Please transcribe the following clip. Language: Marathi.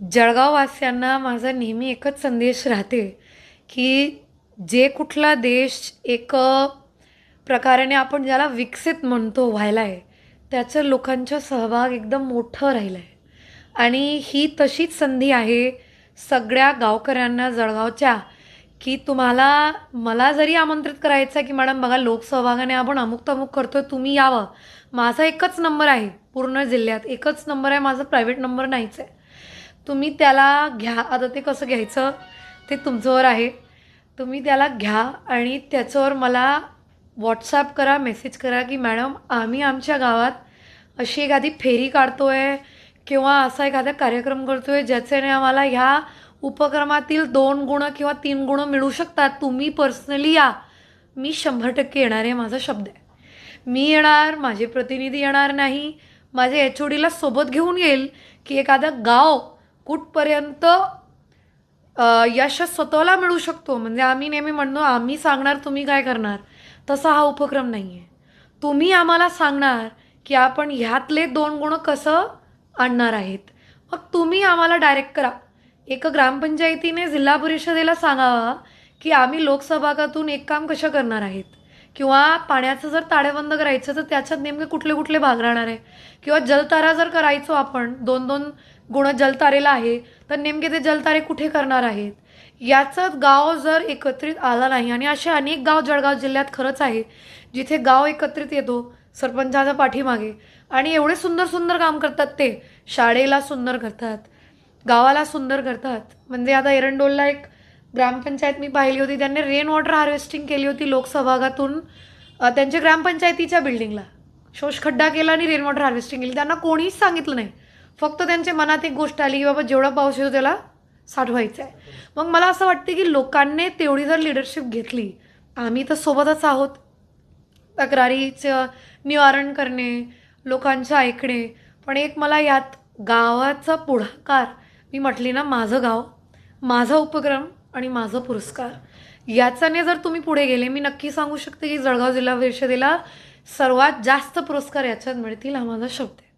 जळगाववासियांना माझा नेहमी एकच संदेश राहते की जे कुठला देश एक प्रकाराने आपण ज्याला विकसित म्हणतो व्हायला आहे त्याचं लोकांचा सहभाग एकदम मोठं राहिलं आहे आणि ही तशीच संधी आहे सगळ्या गावकऱ्यांना जळगावच्या की तुम्हाला मला जरी आमंत्रित करायचं आहे की मॅडम बघा लोकसहभागाने आपण अमुक तमुक करतोय तुम्ही यावं. माझा एकच नंबर आहे पूर्ण जिल्ह्यात. एकच नंबर आहे माझा प्रायव्हेट नंबर नाहीच आहे. तुम्ही त्याला घ्या. आता ते कसं घ्यायचं? ते तुमच्यावर आहे. तुम्ही त्याला घ्या आणि त्याच्यावर मला व्हॉट्सॲप करा मेसेज करा की मॅडम आम्ही आमच्या गावात अशी एखादी फेरी काढतो आहे किंवा असा एखादा कार्यक्रम करतो आहे ज्याच्याने आम्हाला ह्या उपक्रमातील दोन गुणं किंवा तीन गुणं मिळू शकतात. तुम्ही पर्सनली या. मी शंभर टक्के येणार आहे माझा शब्द आहे. मी येणार माझे प्रतिनिधी येणार नाही. माझ्या एच ओ डीला सोबत घेऊन येईल की एखादं गाव कुठपर्यंत यश स्वतःला मिळू शकतो? म्हणजे आम्ही नेहमी म्हणतो आम्ही सांगणार तुम्ही काय करणार? तसा हा उपक्रम नाही आहे तुम्ही आम्हाला सांगणार की आपण ह्यातले दोन गुण कसं आणणार आहेत? मग तुम्ही आम्हाला डायरेक्ट करा. एक ग्रामपंचायतीने जिल्हा परिषदेला सांगावा की आम्ही लोकसभागातून एक काम कसं करणार आहेत? किंवा पाण्याचं जर ताळेबंद करायचं तर त्याच्यात नेमके कुठले कुठले भाग राहणार आहे? किंवा जलतारा जर करायचो आपण दोन दोन गुण जलतारेला आहे तर नेमके ते जलतारे कुठे करणार आहेत? याचं गाव जर एकत्रित आला नाही आणि असे अनेक गाव जळगाव जिल्ह्यात खरंच आहे जिथे गाव एकत्रित येतो सरपंचाच्या पाठीमागे आणि एवढे सुंदर सुंदर काम करतात ते शाळेला सुंदर करतात गावाला सुंदर करतात. म्हणजे आता एरंडोलला एक ग्रामपंचायत मी पाहिली होती त्यांनी रेन वॉटर हार्वेस्टिंग केली होती लोकसभागातून त्यांच्या ग्रामपंचायतीच्या बिल्डिंगला शोषखड्डा केला आणि रेन वॉटर हार्वेस्टिंग केली. त्यांना कोणीच सांगितलं नाही. फक्त त्यांच्या मनात एक गोष्ट आली की बाबा जेवढा पाऊस येतो त्याला साठवायचं आहे मग मला असं वाटतं की लोकांनी तेवढी जर लिडरशिप घेतली आम्ही तर सोबतच आहोत. तक्रारीचं निवारण करणे लोकांचं ऐकणे. पण एक मला यात गावाचा पुढाकार मी म्हटली ना माझं गाव माझा उपक्रम आणि माझा पुरस्कार याचाने जर तुम्ही पुढे गेले मी नक्की सांगू शकते की जळगाव जिल्हा परिषदेला सर्वात जास्त पुरस्कार याच्यात मिळतील हा माझा शब्द आहे.